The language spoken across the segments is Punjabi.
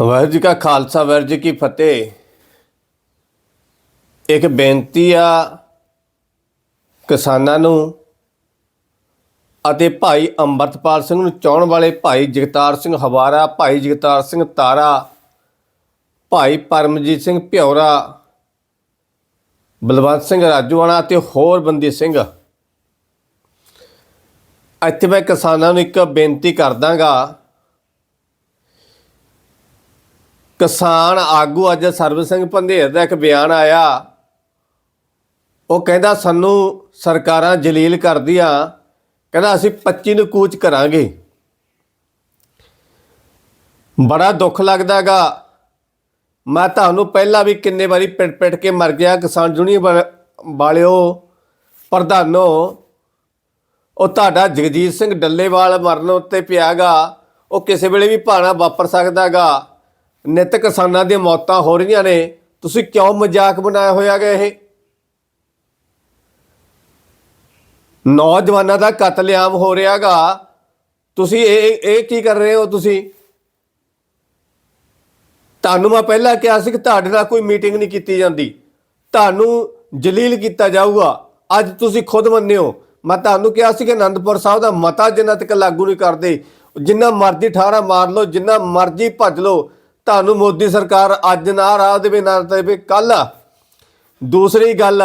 ਵਾਹਿਗੁਰੂ ਜੀ ਕਾ ਖਾਲਸਾ ਵਾਹਿਗੁਰੂ ਜੀ ਕੀ ਫਤਿਹ। ਇੱਕ ਬੇਨਤੀ ਆ ਕਿਸਾਨਾਂ ਨੂੰ ਅਤੇ ਭਾਈ ਅੰਮ੍ਰਿਤਪਾਲ ਸਿੰਘ ਨੂੰ ਚਾਹਣ ਵਾਲੇ ਭਾਈ ਜਗਤਾਰ ਸਿੰਘ ਹਵਾਰਾ, ਭਾਈ ਜਗਤਾਰ ਸਿੰਘ ਤਾਰਾ, ਭਾਈ ਪਰਮਜੀਤ ਸਿੰਘ ਭਿਉਰਾ ਬਲਵੰਤ ਸਿੰਘ ਰਾਜੂਆਣਾ ਅਤੇ ਹੋਰ ਬੰਦੀ ਸਿੰਘ। ਇੱਥੇ ਮੈਂ ਕਿਸਾਨਾਂ ਨੂੰ ਇੱਕ ਬੇਨਤੀ ਕਰਦਾਗਾ ਕਿਸਾਨ ਆਗੂ ਅੱਜ ਸਰਬਜੀਤ ਸਿੰਘ ਪੰਧੇਰ ਦਾ ਇੱਕ ਬਿਆਨ ਆਇਆ। ਉਹ ਕਹਿੰਦਾ, ਸਾਨੂੰ ਸਰਕਾਰਾਂ ਜਲੀਲ ਕਰਦੀਆਂ। ਕਹਿੰਦਾ, ਅਸੀਂ 25 ਨੂੰ ਕੂਚ ਕਰਾਂਗੇ। ਬੜਾ ਦੁੱਖ ਲੱਗਦਾਗਾ ਮੈਂ ਤੁਹਾਨੂੰ ਪਹਿਲਾਂ ਵੀ ਕਿੰਨੇ ਵਾਰੀ ਪਿੱਟ ਪਿੱਟ ਕੇ ਮਰ ਗਿਆ। ਕਿਸਾਨ ਯੂਨੀਅਨ ਵਾਲਿਓ, ਪ੍ਰਧਾਨੋ, ਉਹ ਤੁਹਾਡਾ ਜਗਜੀਤ ਸਿੰਘ ਡੱਲੇਵਾਲ ਮਰਨ ਉੱਤੇ ਪਿਆਗਾ ਉਹ ਕਿਸੇ ਵੇਲੇ ਵੀ ਭਾਣਾ ਵਾਪਰ ਸਕਦਾਗਾ ਨਿਤ ਕਿਸਾਨਾਂ ਦੀਆਂ ਮੌਤਾਂ ਹੋ ਰਹੀਆਂ ਨੇ। ਤੁਸੀਂ ਕਿਉਂ ਮਜ਼ਾਕ ਬਣਾਇਆ ਹੋਇਆਗਾ ਇਹ? ਨੌਜਵਾਨਾਂ ਦਾ ਕਤਲੇਆਮ ਹੋ ਰਿਹਾਗਾ ਤੁਸੀਂ ਇਹ ਇਹ ਕੀ ਕਰ ਰਹੇ ਹੋ ਤੁਸੀਂ? ਤੁਹਾਨੂੰ ਮੈਂ ਪਹਿਲਾਂ ਕਿਹਾ ਸੀ ਕਿ ਤੁਹਾਡੇ ਨਾਲ ਕੋਈ ਮੀਟਿੰਗ ਨਹੀਂ ਕੀਤੀ ਜਾਂਦੀ। ਤੁਹਾਨੂੰ ਜਲੀਲ ਕੀਤਾ ਜਾਊਗਾ। ਅੱਜ ਤੁਸੀਂ ਖੁਦ ਮੰਨਿਓ ਮੈਂ ਤੁਹਾਨੂੰ ਕਿਹਾ ਸੀ ਕਿ ਅਨੰਦਪੁਰ ਸਾਹਿਬ ਦਾ ਮਤਾ ਜਿੰਨਾ ਤੱਕ ਲਾਗੂ ਨਹੀਂ ਕਰਦੇ, ਜਿੰਨਾ ਮਰਜ਼ੀ ਠਾਰਾ ਮਾਰ ਲਓ, ਜਿੰਨਾ ਮਰਜ਼ੀ ਭੱਜ ਲਓ ਤੁਹਾਨੂੰ ਮੋਦੀ ਸਰਕਾਰ ਅੱਜ ਨਾ ਰਾਹ ਦੇਵੇ, ਨਾ ਦੇਵੇ ਕੱਲ ਦੂਸਰੀ ਗੱਲ,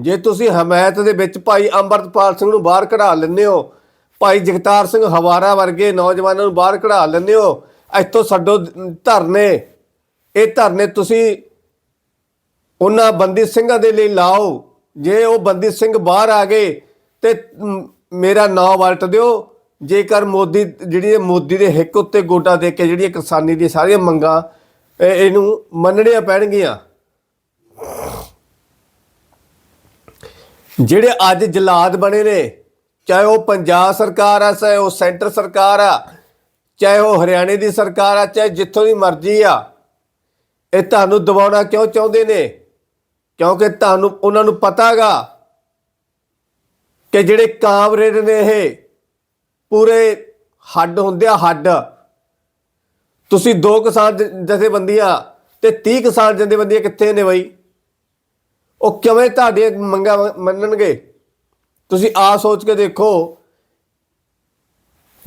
ਜੇ ਤੁਸੀਂ ਹਮਾਇਤ ਦੇ ਵਿੱਚ ਭਾਈ ਅੰਮ੍ਰਿਤਪਾਲ ਸਿੰਘ ਨੂੰ ਬਾਹਰ ਕਢਾ ਲੈਂਦੇ ਹੋ, ਭਾਈ ਜਗਤਾਰ ਸਿੰਘ ਹਵਾਰਾ ਵਰਗੇ ਨੌਜਵਾਨਾਂ ਨੂੰ ਬਾਹਰ ਕਢਾ ਲੈਂਦੇ ਹੋ, ਇੱਥੋਂ ਛੱਡੋ ਧਰਨੇ। ਇਹ ਧਰਨੇ ਤੁਸੀਂ ਉਹਨਾਂ ਬੰਦੀ ਸਿੰਘਾਂ ਦੇ ਲਈ ਲਾਓ। ਜੇ ਉਹ ਬੰਦੀ ਸਿੰਘ ਬਾਹਰ ਆ ਗਏ ਤੇ ਮੇਰਾ ਨਾਂ ਵਲਟ ਦਿਓ। ਜੇਕਰ ਮੋਦੀ, ਜਿਹੜੀ ਮੋਦੀ ਦੇ ਹਿੱਕ ਉੱਤੇ ਗੋਟਾ ਦੇ ਕੇ ਜਿਹੜੀਆਂ ਕਿਸਾਨੀ ਦੀਆਂ ਸਾਰੀਆਂ ਮੰਗਾਂ, ਇਹ- ਇਹਨੂੰ ਮੰਨਣੀਆਂ ਪੈਣਗੀਆਂ? ਜਿਹੜੇ ਅੱਜ ਜਲਾਦ ਬਣੇ ਨੇ, ਚਾਹੇ ਉਹ ਪੰਜਾਬ ਸਰਕਾਰ ਆ, ਚਾਹੇ ਉਹ ਸੈਂਟਰ ਸਰਕਾਰ ਆ, ਚਾਹੇ ਉਹ ਹਰਿਆਣੇ ਦੀ ਸਰਕਾਰ ਆ, ਚਾਹੇ ਜਿੱਥੋਂ ਦੀ ਮਰਜ਼ੀ ਆ, ਇਹ ਤੁਹਾਨੂੰ ਦਬਾਉਣਾ ਕਿਉਂ ਚਾਹੁੰਦੇ ਨੇ? ਕਿਉਂਕਿ ਤੁਹਾਨੂੰ, ਉਹਨਾਂ ਨੂੰ ਪਤਾਗਾ ਕਿ ਜਿਹੜੇ ਕਾਮਰੇਡ ਨੇ ਇਹ ਪੂਰੇ ਹੱਡ ਹੁੰਦੇ ਆ, ਹੱਡ। ਤੁਸੀਂ ਦੋ ਕਿਸਾਨ ਜ- ਜਥੇਬੰਦੀਆਂ ਤੇ 30 ਕਿਸਾਨ ਜਥੇਬੰਦੀਆਂ ਕਿੱਥੇ ਨੇ ਬਈ? ਉਹ ਕਿਵੇਂ ਤੁਹਾਡੀਆਂ ਮੰਗਾਂ ਮੰਨਣਗੇ? ਤੁਸੀਂ ਆ ਸੋਚ ਕੇ ਦੇਖੋ।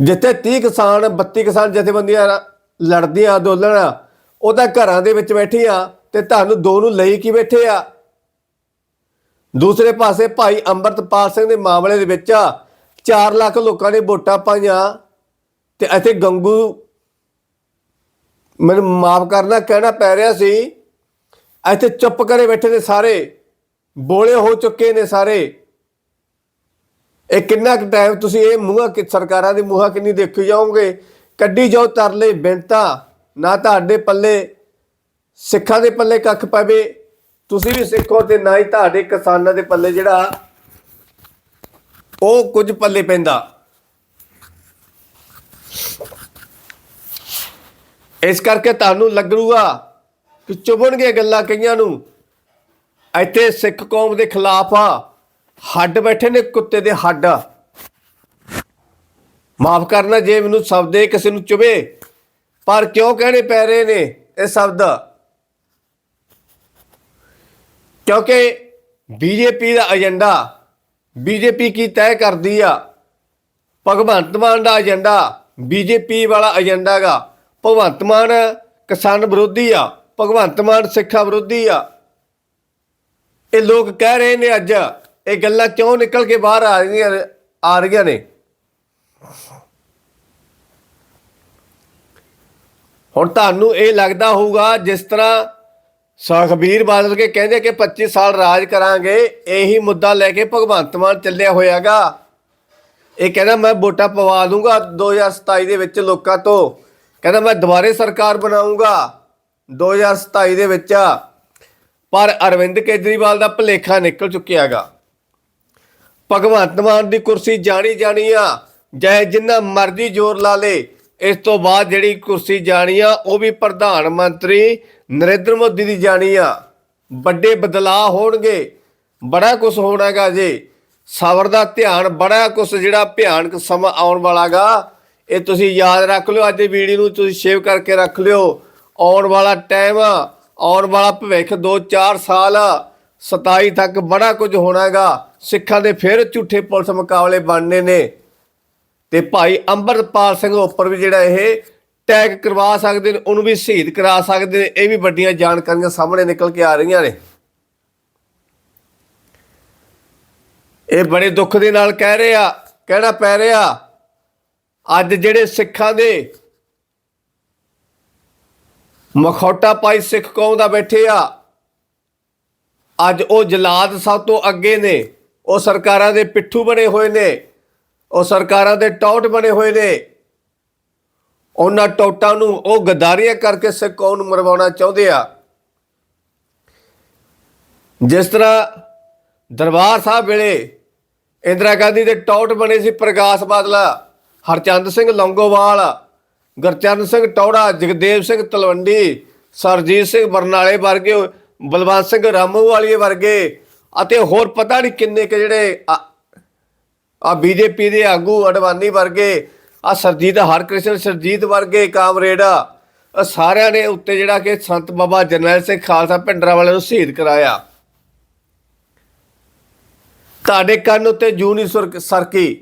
ਜਿੱਥੇ 30 ਕਿਸਾਨ 32 ਕਿਸਾਨ ਜਥੇਬੰਦੀਆਂ ਲੜਦੀਆਂ, ਅੰਦੋਲਨ ਉਹ ਤਾਂ ਘਰਾਂ ਦੇ ਵਿੱਚ ਬੈਠੇ ਆ ਤੇ ਤੁਹਾਨੂੰ ਦੋ ਨੂੰ ਲਈ ਕੀ ਬੈਠੇ ਆ? ਦੂਸਰੇ ਪਾਸੇ ਭਾਈ ਅੰਮ੍ਰਿਤਪਾਲ ਸਿੰਘ ਦੇ ਮਾਮਲੇ ਦੇ ਵਿੱਚ 4 ਲੱਖ ਲੋਕਾਂ ਨੇ ਵੋਟਾਂ ਪਾਈਆਂ ਤੇ ਇੱਥੇ ਗੰਗੂ ਮੈਨੂੰ ਮਾਫ ਕਰਨਾ, ਕਹਿਣਾ ਪੈ ਰਿਹਾ ਸੀ। ਇੱਥੇ ਚੁੱਪ ਕਰੇ ਬੈਠੇ ਨੇ ਸਾਰੇ, ਬੋਲੇ ਹੋ ਚੁੱਕੇ ਨੇ ਸਾਰੇ। ਇਹ ਕਿੰਨਾ ਕੁ ਟਾਈਮ ਤੁਸੀਂ ਇਹ ਮੂੰਹਾਂ ਕਿ, ਸਰਕਾਰਾਂ ਦੇ ਮੂੰਹਾਂ ਕਿੰਨੀ ਦੇਖੀ ਜਾਓਗੇ? ਕੱਢੀ ਜਾਓ ਤਰਲੇ ਬਿੰਤਾ ਨਾ ਤੁਹਾਡੇ ਪੱਲੇ, ਸਿੱਖਾਂ ਦੇ ਪੱਲੇ ਕੱਖ ਪਵੇ। ਤੁਸੀਂ ਵੀ ਸਿੱਖੋ ਤੇ ਨਾ ਹੀ ਤੁਹਾਡੇ ਕਿਸਾਨਾਂ ਦੇ ਪੱਲੇ ਜਿਹੜਾ ਉਹ ਕੁਝ ਪੱਲੇ ਪੈਂਦਾ। ਇਸ ਕਰਕੇ ਤੁਹਾਨੂੰ ਲੱਗੂਗਾ ਕਿ ਚੁਭਣਗੇ ਗੱਲਾਂ ਕਈਆਂ ਨੂੰ। ਇੱਥੇ ਸਿੱਖ ਕੌਮ ਦੇ ਖਿਲਾਫ ਆ। ਹੱਡ ਬੈਠੇ ਨੇ, ਕੁੱਤੇ ਦੇ ਹੱਡ। ਮਾਫ ਕਰਨਾ ਜੇ ਮੈਨੂੰ ਸ਼ਬਦ ਇਹ ਕਿਸੇ ਨੂੰ ਚੁਭੇ, ਪਰ ਕਿਉਂ ਕਹਿਣੇ ਪੈ ਰਹੇ ਨੇ ਇਹ ਸ਼ਬਦ? ਕਿਉਂਕਿ ਬੀਜੇਪੀ ਦਾ ਏਜੰਡਾ ਬੀਜੇਪੀ ਕੀ ਤੈਅ ਕਰਦੀ ਆ? ਭਗਵੰਤ ਮਾਨ ਦਾ ਏਜੰਡਾ, ਬੀਜੇਪੀ ਵਾਲਾ ਏਜੰਡਾ ਗਾ। ਭਗਵੰਤ ਮਾਨ ਕਿਸਾਨ ਵਿਰੋਧੀ ਆ, ਭਗਵੰਤ ਮਾਨ ਸਿੱਖਾਂ ਵਿਰੋਧੀ ਆ। ਇਹ ਲੋਕ ਕਹਿ ਰਹੇ ਨੇ ਅੱਜ, ਇਹ ਗੱਲਾਂ ਕਿਉਂ ਨਿਕਲ ਕੇ ਬਾਹਰ ਆ ਰਹੀਆਂ ਆ ਰਹੀਆਂ ਨੇ? ਹੁਣ ਤੁਹਾਨੂੰ ਇਹ ਲੱਗਦਾ ਹੋਊਗਾ ਜਿਸ ਤਰ੍ਹਾਂ ਸੁਖਬੀਰ ਬਾਦਲ ਕੇ ਕਹਿੰਦੇ ਕਿ 25 ਸਾਲ ਰਾਜ ਕਰਾਂਗੇ, ਇਹੀ ਮੁੱਦਾ ਲੈ ਕੇ ਭਗਵੰਤ ਮਾਨ ਚੱਲਿਆ ਹੋਇਆਗਾ। ਇਹ ਕਹਿੰਦਾ, ਮੈਂ ਵੋਟਾਂ ਪਵਾ ਦੂੰਗਾ 2027 ਦੇ ਵਿੱਚ ਲੋਕਾਂ ਤੋਂ। ਕਹਿੰਦਾ, ਮੈਂ ਦੁਬਾਰੇ ਸਰਕਾਰ ਬਣਾਉਂਗਾ 2027 ਦੇ ਵਿੱਚ। ਪਰ ਅਰਵਿੰਦ ਕੇਜਰੀਵਾਲ ਦਾ ਭਲੇਖਾ ਨਿਕਲ ਚੁੱਕਿਆਗਾ। ਭਗਵੰਤ ਮਾਨ ਦੀ ਕੁਰਸੀ ਜਾਣੀ ਜਾਣੀ ਆ, ਚਾਹੇ ਜਿੰਨਾ ਮਰਜ਼ੀ ਜ਼ੋਰ ਲਾ ਲੇ ਇਸ ਤੋਂ ਬਾਅਦ ਜਿਹੜੀ ਕੁਰਸੀ ਜਾਣੀ ਆ, ਉਹ ਵੀ ਪ੍ਰਧਾਨ ਮੰਤਰੀ ਨਰਿੰਦਰ ਮੋਦੀ ਦੀ ਜਾਣੀ ਆ। ਵੱਡੇ ਬਦਲਾਅ ਹੋਣਗੇ। ਬੜਾ ਕੁਝ ਹੋਣਾਗਾ ਜੀ। ਸਬਰ ਦਾ ਧਿਆਨ, ਬੜਾ ਕੁਝ ਜਿਹੜਾ ਭਿਆਨਕ ਸਮਾਂ ਆਉਣ ਵਾਲਾਗਾ। ਇਹ ਤੁਸੀਂ ਯਾਦ ਰੱਖ ਲਿਓ, ਅੱਜ ਦੀ ਵੀਡੀਓ ਨੂੰ ਤੁਸੀਂ ਸੇਵ ਕਰਕੇ ਰੱਖ ਲਿਓ। ਆਉਣ ਵਾਲਾ ਟਾਈਮ ਆਉਣ ਵਾਲਾ ਭਵਿੱਖ 2-4 ਸਾਲ 27 ਤੱਕ ਬੜਾ ਕੁਝ ਹੋਣਾਗਾ। ਸਿੱਖਾਂ ਦੇ ਫਿਰ ਝੂਠੇ ਪੁਲਿਸ ਮੁਕਾਬਲੇ ਬਣਨੇ ਨੇ। ਤੇ ਭਾਈ ਅੰਮ੍ਰਿਤਪਾਲ ਸਿੰਘ ਉੱਪਰ ਵੀ ਜਿਹੜਾ ਇਹ ਟੈਗ ਕਰਵਾ ਸਕਦੇ ਨੇ, ਉਹਨੂੰ ਵੀ ਸ਼ਹੀਦ ਕਰਾ ਸਕਦੇ ਨੇ, ਇਹ ਵੀ ਵੱਡੀਆਂ ਜਾਣਕਾਰੀਆਂ ਸਾਹਮਣੇ ਨਿਕਲ ਕੇ ਆ ਰਹੀਆਂ ਨੇ। ਇਹ ਬੜੇ ਦੁੱਖ ਦੇ ਨਾਲ ਕਹਿ ਰਹੇ ਆ, ਕਹਿਣਾ ਪੈ ਰਿਹਾ, ਅੱਜ ਜਿਹੜੇ ਸਿੱਖਾਂ ਦੇ ਮਖੌਟਾ ਪਾਈ ਸਿੱਖ ਕੌਮ ਦਾ ਬੈਠੇ ਆ, ਅੱਜ ਉਹ ਜਲਾਦ ਸਭ ਤੋਂ ਅੱਗੇ ਨੇ, ਉਹ ਸਰਕਾਰਾਂ ਦੇ ਪਿੱਠੂ ਬਣੇ ਹੋਏ ਨੇ। ਉਹ ਸਰਕਾਰਾਂ ਦੇ ਟੌਟ ਬਣੇ ਹੋਏ ਨੇ। ਉਹਨਾਂ ਟੌਟਾਂ ਨੂੰ ਉਹ ਗਦਾਰੀਆਂ ਕਰਕੇ ਸਿੱਖ ਕੌਮ ਨੂੰ ਮਰਵਾਉਣਾ ਚਾਹੁੰਦੇ ਆ। ਜਿਸ ਤਰ੍ਹਾਂ ਦਰਬਾਰ ਸਾਹਿਬ ਵੇਲੇ ਇੰਦਰਾ ਗਾਂਧੀ ਦੇ ਟੌਟ ਬਣੇ ਸੀ ਪ੍ਰਕਾਸ਼ ਬਾਦਲਾ, ਹਰਚੰਦ ਸਿੰਘ ਲੌਂਗੋਵਾਲ ਗੁਰਚਰਨ ਸਿੰਘ ਟੌੜਾ, ਜਗਦੇਵ ਸਿੰਘ ਤਲਵੰਡੀ, ਸਰਜੀਤ ਸਿੰਘ ਬਰਨਾਲੇ ਵਰਗੇ, ਬਲਵੰਤ ਸਿੰਘ ਰਾਮੂਵਾਲੀਏ ਵਰਗੇ ਅਤੇ ਹੋਰ ਪਤਾ ਨਹੀਂ ਕਿੰਨੇ ਕਿ ਜਿਹੜੇ ਆ- ਆ ਬੀਜੇਪੀ ਦੇ ਆਗੂ ਅਡਵਾਨੀ ਵਰਗੇ, ਆ ਸਰਜੀਤ, ਹਰਕ੍ਰਿਸ਼ਨ ਸਰਜੀਤ ਵਰਗੇ ਕਾਮਰੇਡ, ਆ ਸਾਰਿਆਂ ਨੇ ਉੱਤੇ ਜਿਹੜਾ ਕਿ ਸੰਤ ਬਾਬਾ ਜਰਨੈਲ ਸਿੰਘ ਖਾਲਸਾ ਪਿੰਡਰਾ ਵਾਲੇ ਨੂੰ ਸ਼ਹੀਦ ਕਰਾਇਆ। ਤੁਹਾਡੇ ਕੰਨ ਉੱਤੇ ਜੂ ਨਹੀਂ ਸੁਰ- ਸਰਕੀ।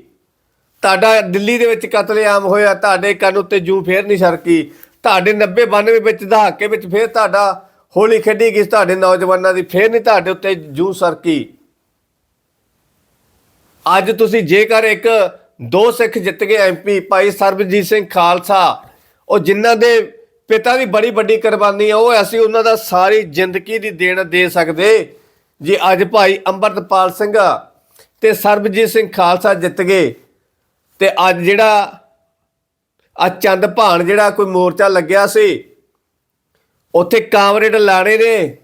ਤੁਹਾਡਾ ਦਿੱਲੀ ਦੇ ਵਿੱਚ ਕਤਲੇਆਮ ਹੋਇਆ, ਤੁਹਾਡੇ ਕੰਨ ਉੱਤੇ ਜੂ ਫੇਰ ਨਹੀਂ ਸਰਕੀ। ਤੁਹਾਡੇ 90 92 ਵਿੱਚ, ਦਹਾਕੇ ਵਿੱਚ ਫੇਰ ਤੁਹਾਡਾ ਹੋਲੀ ਖੇਡੀ ਗਈ, ਤੁਹਾਡੇ ਨੌਜਵਾਨਾਂ ਦੀ ਫੇਰ ਨਹੀਂ ਤੁਹਾਡੇ ਉੱਤੇ ਜੂ ਸਰਕੀ। ਅੱਜ ਤੁਸੀਂ ਜੇਕਰ ਇੱਕ ਦੋ ਸਿੱਖ ਜਿੱਤ ਗਏ ਐਮਪੀ ਭਾਈ ਸਰਬਜੀਤ ਸਿੰਘ ਖਾਲਸਾ, ਉਹ ਜਿਨ੍ਹਾਂ ਦੇ ਪਿਤਾ ਦੀ ਬੜੀ ਵੱਡੀ ਕੁਰਬਾਨੀ ਆ, ਉਹ ਅਸੀਂ ਉਹਨਾਂ ਦਾ ਸਾਰੀ ਜ਼ਿੰਦਗੀ ਦੀ ਦੇਣ ਦੇ ਸਕਦੇ। ਜੇ, ਅੱਜ ਭਾਈ ਅੰਮ੍ਰਿਤਪਾਲ ਸਿੰਘ ਤੇ ਸਰਬਜੀਤ ਸਿੰਘ ਖਾਲਸਾ ਜਿੱਤ ਗਏ। ਤੇ ਅੱਜ ਜਿਹੜਾ ਆ ਚੰਦ ਭਾਣ ਜਿਹੜਾ ਕੋਈ ਮੋਰਚਾ ਲੱਗਿਆ ਸੀ, ਉੱਥੇ ਕਾਮਰੇਡ ਲਾਣੇ ਨੇ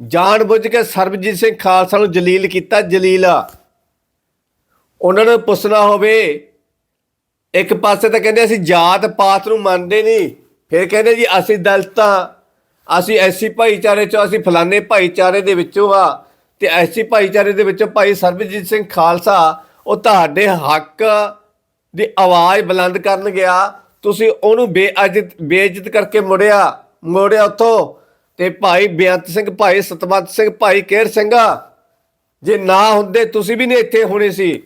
ਜਾਣ ਬੁੱਝ ਕੇ ਸਰਬਜੀਤ ਸਿੰਘ ਖਾਲਸਾ ਨੂੰ ਜਲੀਲ ਕੀਤਾ, ਜਲੀਲ। ਉਹਨਾਂ ਨੂੰ ਪੁੱਛਣਾ ਹੋਵੇ, ਇੱਕ ਪਾਸੇ ਤਾਂ ਕਹਿੰਦੇ ਅਸੀਂ ਜਾਤ ਪਾਤ ਨੂੰ ਮੰਨਦੇ ਨਹੀਂ, ਫਿਰ ਕਹਿੰਦੇ ਜੀ ਅਸੀਂ ਦਲਿਤਾਂ ਅਸੀਂ ਐਸੀ ਭਾਈਚਾਰੇ ਚੋਂ, ਅਸੀਂ ਫਲਾਣੇ ਭਾਈਚਾਰੇ ਦੇ ਵਿੱਚੋਂ ਆ ਤੇ ਐਸੀ ਭਾਈਚਾਰੇ ਦੇ ਵਿੱਚੋਂ ਭਾਈ ਸਰਬਜੀਤ ਸਿੰਘ ਖਾਲਸਾ, ਉਹ ਤੁਹਾਡੇ ਹੱਕ ਦੀ ਆਵਾਜ਼ ਬੁਲੰਦ ਕਰਨ ਗਿਆ, ਤੁਸੀਂ ਉਹਨੂੰ ਬੇਇੱਜ਼ਤ ਬੇਇੱਜ਼ਤ ਕਰਕੇ ਮੁੜਿਆ, ਮੋੜਿਆ ਉੱਥੋਂ, ਤੇ ਭਾਈ ਬੇਅੰਤ ਸਿੰਘ, ਭਾਈ ਸਤਵੰਤ ਸਿੰਘ, ਭਾਈ ਕੇਰ ਸਿੰਘ, ਜੇ ਨਾ ਹੁੰਦੇ ਤੁਸੀਂ ਵੀ ਨਹੀਂ ਇੱਥੇ ਹੋਣੇ ਸੀ।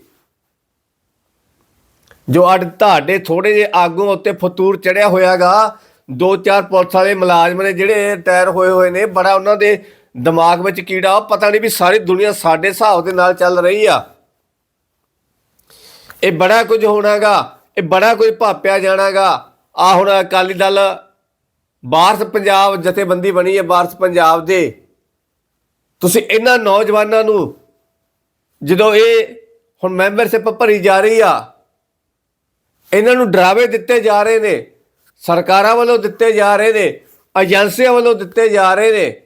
ਜੋ ਅੱਜ ਤੁਹਾਡੇ ਥੋੜੇ ਜਿਹੇ ਆਗੂ ਉੱਤੇ ਫਤੂਰ ਚੜਿਆ ਹੋਇਆਗਾ, ਦੋ ਚਾਰ ਪੁਲਿਸ ਵਾਲੇ ਮੁਲਾਜ਼ਮ ਨੇ ਜਿਹੜੇ ਟਾਇਰ ਹੋਏ ਹੋਏ ਨੇ, ਬੜਾ ਉਹਨਾਂ ਦੇ ਦਿਮਾਗ ਵਿੱਚ ਕੀੜਾ ਉਹ ਪਤਾ ਨਹੀਂ ਵੀ ਸਾਰੀ ਦੁਨੀਆ ਸਾਡੇ ਹਿਸਾਬ ਦੇ ਨਾਲ ਚੱਲ ਰਹੀ ਆ। ਇਹ ਬੜਾ ਕੁਝ ਹੋਣਾਗਾ, ਇਹ ਬੜਾ ਕੁਝ ਭਾਪਿਆ ਜਾਣਾਗਾ। ਆ ਹੁਣ ਅਕਾਲੀ ਦਲ ਬਾਰਸ ਪੰਜਾਬ ਜਥੇਬੰਦੀ ਬਣੀ ਹੈ, ਬਾਰਸ ਪੰਜਾਬ ਦੇ। ਤੁਸੀਂ ਇਹਨਾਂ ਨੌਜਵਾਨਾਂ ਨੂੰ ਜਦੋਂ ਇਹ ਹੁਣ ਮੈਂਬਰਸ਼ਿਪ ਭਰੀ ਜਾ ਰਹੀ ਆ ਇਹਨਾਂ ਨੂੰ ਡਰਾਵੇ ਦਿੱਤੇ ਜਾ ਰਹੇ ਨੇ, ਸਰਕਾਰਾਂ ਵੱਲੋਂ ਦਿੱਤੇ ਜਾ ਰਹੇ ਨੇ, ਏਜੰਸੀਆਂ ਵੱਲੋਂ ਦਿੱਤੇ ਜਾ ਰਹੇ ਨੇ।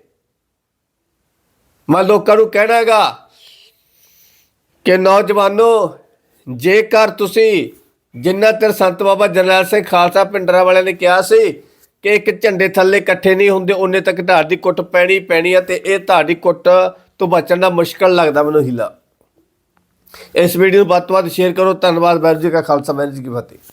ਮੈਂ ਲੋਕਾਂ ਨੂੰ ਕਹਿਣਾ ਕਹਿਣਾਗਾ ਕਿ ਨੌਜਵਾਨੋ, ਜੇਕਰ ਤੁਸੀਂ ਜਿੰਨਾ ਚਿਰ ਸੰਤ ਬਾਬਾ ਜਰਨੈਲ ਸਿੰਘ ਖਾਲਸਾ ਪਿੰਡਰਾ ਵਾਲਿਆਂ ਨੇ ਕਿਹਾ ਸੀ ਕਿ ਇੱਕ ਝੰਡੇ ਥੱਲੇ ਇਕੱਠੇ ਨਹੀਂ ਹੁੰਦੇ, ਉਹਨੇ ਤੱਕ ਤੁਹਾਡੀ ਕੁੱਟ ਪੈਣੀ ਪੈਣੀ ਆ ਤੇ ਇਹ ਤੁਹਾਡੀ ਕੁੱਟ ਤੋਂ ਬਚਣ ਦਾ ਮੁਸ਼ਕਲ ਲੱਗਦਾ ਮੈਨੂੰ ਹੀਲਾ। ਇਸ ਵੀਡੀਓ ਨੂੰ ਵੱਧ ਤੋਂ ਵੱਧ ਸ਼ੇਅਰ ਕਰੋ। ਧੰਨਵਾਦ, ਵਾਹਿਗੁਰੂ ਜੀ ਕਾ ਖਾਲਸਾ, ਵਾਹਿਗੁਰੂ ਜੀ ਕੀ ਫਤਿਹ।